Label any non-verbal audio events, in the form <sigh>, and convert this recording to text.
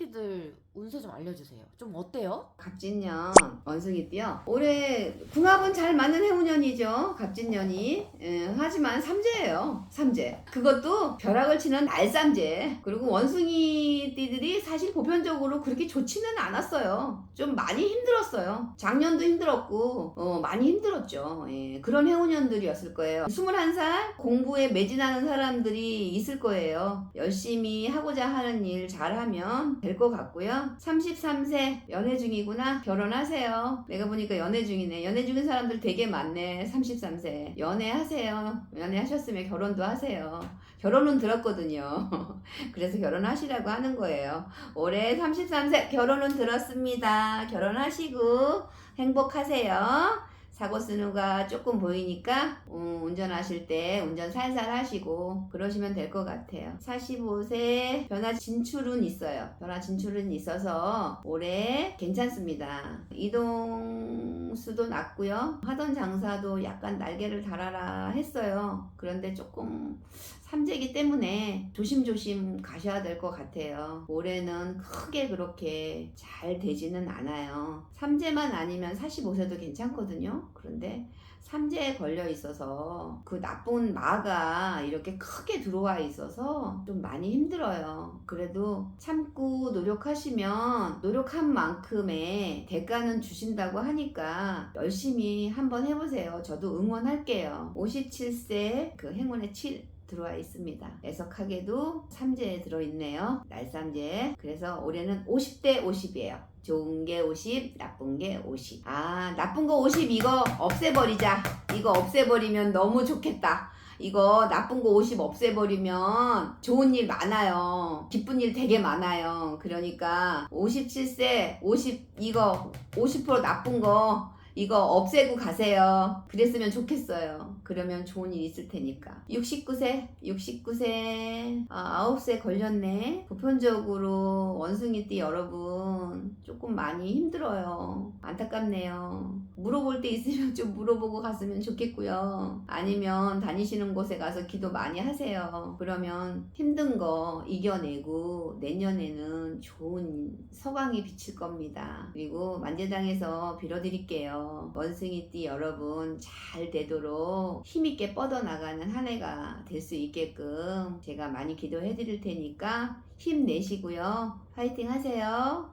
원숭 운세 좀 알려주세요. 좀 어때요? 갑진년 원숭이띠요. 올해 궁합은 잘 맞는 해운년이죠. 갑진년이. 예, 하지만 삼재예요. 삼재. 그것도 벼락을 치는 날삼재. 그리고 원숭이띠들이 사실 보편적으로 그렇게 좋지는 않았어요. 좀 많이 힘들었어요. 작년도 힘들었고 어, 많이 힘들었죠. 예, 그런 해운년들이었을 거예요. 21살 공부에 매진하는 사람들이 있을 거예요. 열심히 하고자 하는 일 잘하면 될 것 같고 요. 33세 연애 중이구나. 결혼하세요. 내가 보니까 연애 중이네. 연애 중인 사람들 되게 많네. 33세. 연애하세요. 연애하셨으면 결혼도 하세요. 결혼은 들었거든요. <laughs> 그래서 결혼하시라고 하는 거예요. 올해 33세 결혼은 들었습니다. 결혼하시고 행복하세요. 사고 쓰는가 조금 보이니까 음, 운전하실 때 운전 살살 하시고 그러시면 될 것 같아요. 45세 변화 진출은 있어요. 변화 진출은 있어서 올해 괜찮습니다. 이동 수도 낮고요. 하던 장사도 약간 날개를 달아라 했어요. 그런데 조금 삼재기 때문에 조심조심 가셔야 될 것 같아요. 올해는 크게 그렇게 잘 되지는 않아요. 삼재만 아니면 45세도 괜찮거든요. 그런데 삼재에 걸려 있어서 그 나쁜 마가 이렇게 크게 들어와 있어서 좀 많이 힘들어요. 그래도 참고 노력하시면 노력한 만큼의 대가는 주신다고 하니까 열심히 한번 해보세요. 저도 응원할게요. 57세 그 행운의 7 들어와 있습니다. 애석하게도 삼재에 들어있네요. 날삼재. 그래서 올해는 50대 50이에요. 좋은 게 50, 나쁜 게 50. 아, 나쁜 거 50 이거 없애버리자. 이거 없애버리면 너무 좋겠다. 이거 나쁜 거 50 없애버리면 좋은 일 많아요. 기쁜 일 되게 많아요. 그러니까 57세 50 이거 50% 나쁜 거 이거 없애고 가세요. 그랬으면 좋겠어요. 그러면 좋은 일 있을 테니까. 69세, 69세, 아, 9세 걸렸네. 보편적으로 원숭이띠 여러분 조금 많이 힘들어요. 안타깝네요. 물어볼 때 있으면 <laughs> 좀 물어보고 갔으면 좋겠고요. 아니면 다니시는 곳에 가서 기도 많이 하세요. 그러면 힘든 거 이겨내고 내년에는 좋은 서광이 비칠 겁니다. 그리고 만재당에서 빌어드릴게 요. 원숭이띠 여러분 잘 되도록 힘있게 뻗어나가는 한 해가 될 수 있게끔 제가 많이 기도해 드릴 테니까 힘내시고요. 파이팅 하세요.